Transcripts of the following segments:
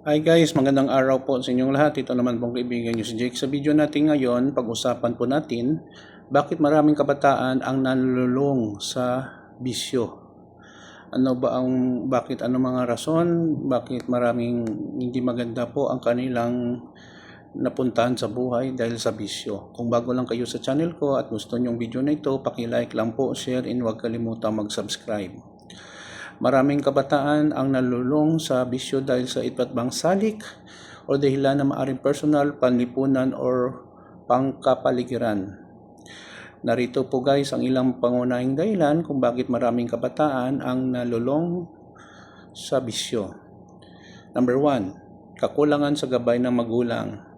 Hi guys, magandang araw po sa inyong lahat. Ito naman pong kaibigan nyo si Jake. Sa video natin ngayon, pag-usapan po natin bakit maraming kabataan ang nalulung sa bisyo. Ano ba ang bakit ano mga rason? Bakit maraming hindi maganda po ang kanilang napuntahan sa buhay dahil sa bisyo. Kung bago lang kayo sa channel ko at gusto nyong video na ito, paki-like lang po, share, and huwag kalimutan mag-subscribe. Maraming kabataan ang nalulong sa bisyo dahil sa iba't bang salik o dahilan na maaring personal, panlipunan, or pangkapaligiran. Narito po guys ang ilang pangunahing dahilan kung bakit maraming kabataan ang nalulong sa bisyo. Number one, kakulangan sa gabay ng magulang.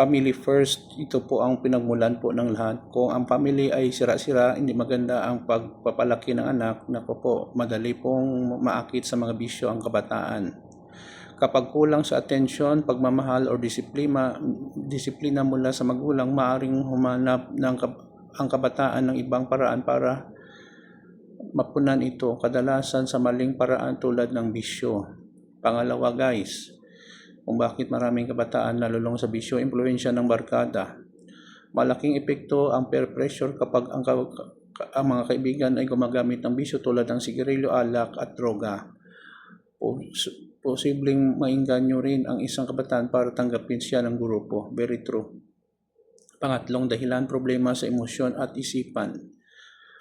Family first, ito po ang pinagmulan po ng lahat. Kung ang family ay sira-sira, hindi maganda ang pagpapalaki ng anak, nako po, madali pong maakit sa mga bisyo ang kabataan. Kapag kulang sa atensyon, pagmamahal o disiplina, disiplina mula sa magulang, maaring humanap ng ang kabataan ng ibang paraan para mapunan ito, kadalasan sa maling paraan tulad ng bisyo. Pangalawa guys, kung bakit maraming kabataan nalulong sa bisyo, impluensya ng barkada. Malaking epekto ang peer pressure kapag ang, ka- ang mga kaibigan ay gumagamit ng bisyo tulad ng sigarilyo, alak at droga. Pos- posibleng mainganyo rin ang isang kabataan para tanggapin siya ng grupo. Very true. Pangatlong dahilan, problema sa emosyon at isipan.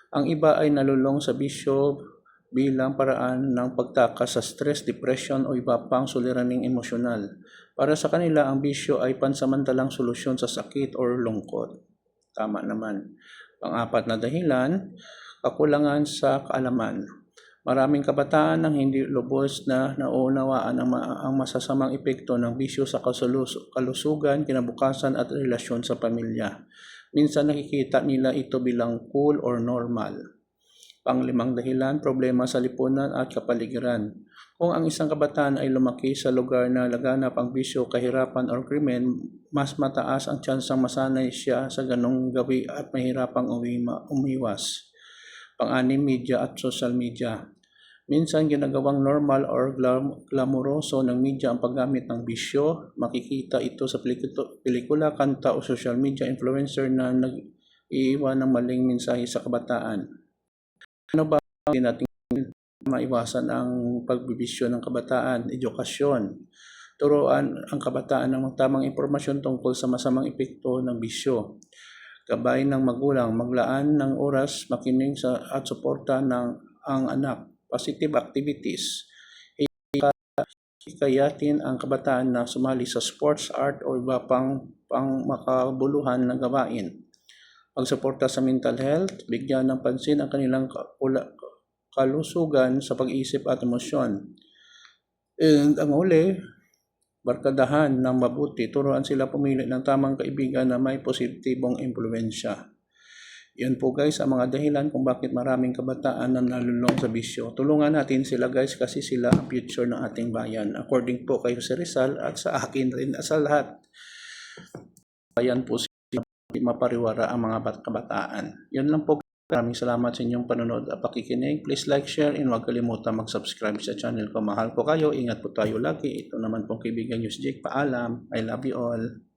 Ang iba ay nalulong sa bisyo bilang paraan ng pagtakas sa stress, depression o iba pang suliraning emosyonal. Para sa kanila, ang bisyo ay pansamantalang solusyon sa sakit o lungkot. Tama naman. Pang-apat na dahilan, kakulangan sa kaalaman. Maraming kabataan ang hindi lubos na nauunawaan ang, ma- ang masasamang epekto ng bisyo sa kasulus- kalusugan, kinabukasan at relasyon sa pamilya. Minsan nakikita nila ito bilang cool or normal. Panglimang dahilan, problema sa lipunan at kapaligiran. Kung ang isang kabataan ay lumaki sa lugar na laganap ang bisyo, kahirapan o krimen, mas mataas ang tsansang masanay siya sa ganong gawi at mahirapang umiwas. Pang-anim, media at social media. Minsan ginagawang normal or glam- glamoroso ng media ang paggamit ng bisyo. Makikita ito sa pelikula, kanta o social media influencer na nag-iiwan ng maling mensahe sa kabataan. Ano ba natin maiwasan ang pagbibisyo ng kabataan? Edukasyon. Turuan ang kabataan ng tamang impormasyon tungkol sa masamang epekto ng bisyo. Gabay ng magulang, maglaan ng oras, makinig sa at suporta ng ang anak. Positive activities. Hikayatin ang kabataan na sumali sa sports, art o iba pang, pang makabuluhan na gawain pagsuporta sa mental health, bigyan ng pansin ang kanilang kalusugan sa pag-isip at emosyon. And ang uli, barkadahan ng mabuti, turuan sila pumili ng tamang kaibigan na may positibong impluensya. Yan po guys ang mga dahilan kung bakit maraming kabataan na nalulong sa bisyo. Tulungan natin sila guys kasi sila ang future ng ating bayan. According po kayo sa Rizal at sa akin rin at sa lahat. Ayan po mapariwara ang mga bat- kabataan. Yun lang po. Maraming salamat sa inyong panonood at pakikinig. Please like, share, and huwag kalimutan mag-subscribe sa channel ko. Mahal ko kayo. Ingat po tayo lagi. Ito naman pong kaibigan News Jake. Paalam. I love you all.